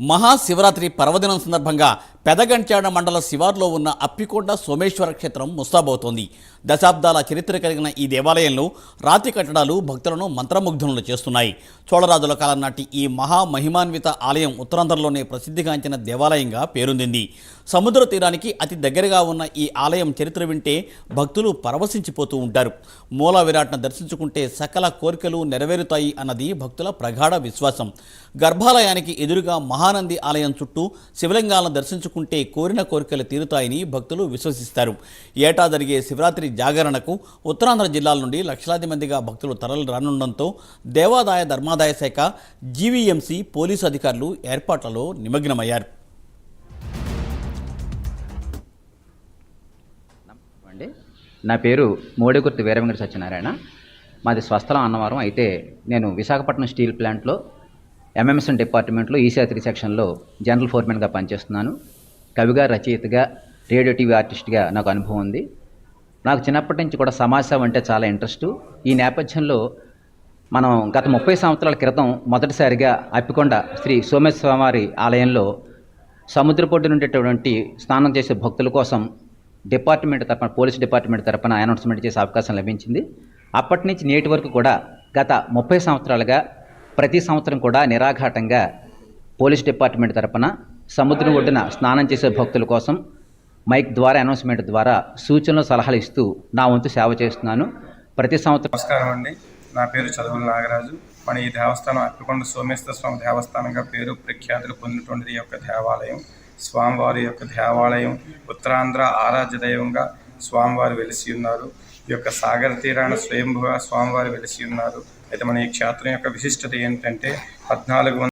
మహాశివరాత్రి పర్వదినం సందర్భంగా పెదగంచాడ మండల శివార్లో ఉన్న అప్పికొండ సోమేశ్వర క్షేత్రం ముస్తాబోతోంది దశాబ్దాల చరిత్ర కలిగిన ఈ దేవాలయంలో రాతి కట్టడాలు భక్తులను మంత్రముగ్ధులను చేస్తున్నాయి. చోళరాజుల కాలం నాటి ఈ మహా మహిమాన్విత ఆలయం ఉత్తరాంధ్రలోనే ప్రసిద్ధిగాంచిన దేవాలయంగా పేరొందింది. సముద్ర తీరానికి అతి దగ్గరగా ఉన్న ఈ ఆలయం చరిత్ర వింటే భక్తులు పరవశించిపోతూ ఉంటారు. మూల విరాట్ను దర్శించుకుంటే సకల కోరికలు నెరవేరుతాయి అన్నది భక్తుల ప్రగాఢ విశ్వాసం. గర్భాలయానికి ఎదురుగా మహానంది ఆలయం చుట్టూ శివలింగాలను దర్శించుకుంటే కోరిన కోరికలు తీరుతాయని భక్తులు విశ్వసిస్తారు. ఏటా జరిగే శివరాత్రి జాగరణకు ఉత్తరాంధ్ర జిల్లాల నుండి లక్షలాది మందిగా భక్తులు తరలి రానుండడంతో దేవాదాయ ధర్మాదాయ శాఖ జీవీఎంసీ పోలీసు అధికారులు ఏర్పాట్లలో నిమగ్నమయ్యారు. అండి నా పేరు మోడిగుర్తి వీరవెంకట సత్యనారాయణ. మాది స్వస్థలం అన్నవరం. అయితే నేను విశాఖపట్నం స్టీల్ ప్లాంట్లో ఎంఎంఎస్ఎన్ డిపార్ట్మెంట్లో ఈసీఆర్ త్రీ సెక్షన్లో జనరల్ ఫోర్మెన్గా పనిచేస్తున్నాను. కవిగా రచయితగా రేడియో టీవీ ఆర్టిస్ట్గా నాకు అనుభవం ఉంది. నాకు చిన్నప్పటి నుంచి కూడా సమాజ సేవ అంటే చాలా ఇంట్రెస్టు. ఈ నేపథ్యంలో మనం గత ముప్పై సంవత్సరాల క్రితం మొదటిసారిగా అప్పికొండ శ్రీ సోమేశ్వరవారి ఆలయంలో సముద్రపొడ్డు ఉండేటటువంటి స్నానం చేసే భక్తుల కోసం డిపార్ట్మెంట్ తరపున పోలీస్ డిపార్ట్మెంట్ తరపున అనౌన్స్మెంట్ చేసే అవకాశం లభించింది. అప్పటి నుంచి నేటి వరకు కూడా గత ముప్పై సంవత్సరాలుగా ప్రతి సంవత్సరం కూడా నిరాఘాటంగా పోలీస్ డిపార్ట్మెంట్ తరపున సముద్రం ఒడ్డున స్నానం చేసే భక్తుల కోసం మైక్ ద్వారా అనౌన్స్మెంట్ ద్వారా సూచనలు సలహాలు ఇస్తూ నా వంతు సేవ చేస్తున్నాను. ప్రతి సంవత్సరం నమస్కారం అండి. నా పేరు చదువుల నాగరాజు. మన ఈ దేవస్థానం అప్పకొండ సోమేశ్వర స్వామి దేవస్థానంగా పేరు ప్రఖ్యాతులు పొందినటువంటి ఈ యొక్క దేవాలయం స్వామివారి యొక్క దేవాలయం ఉత్తరాంధ్ర ఆరాధ్య దైవంగా స్వామివారు వెలిసి ఉన్నారు. ఈ యొక్క సాగర తీరాన స్వయంభుగా స్వామివారు వెలిసి ఉన్నారు. అయితే మన ఈ క్షేత్రం యొక్క విశిష్టత ఏంటంటే పద్నాలుగు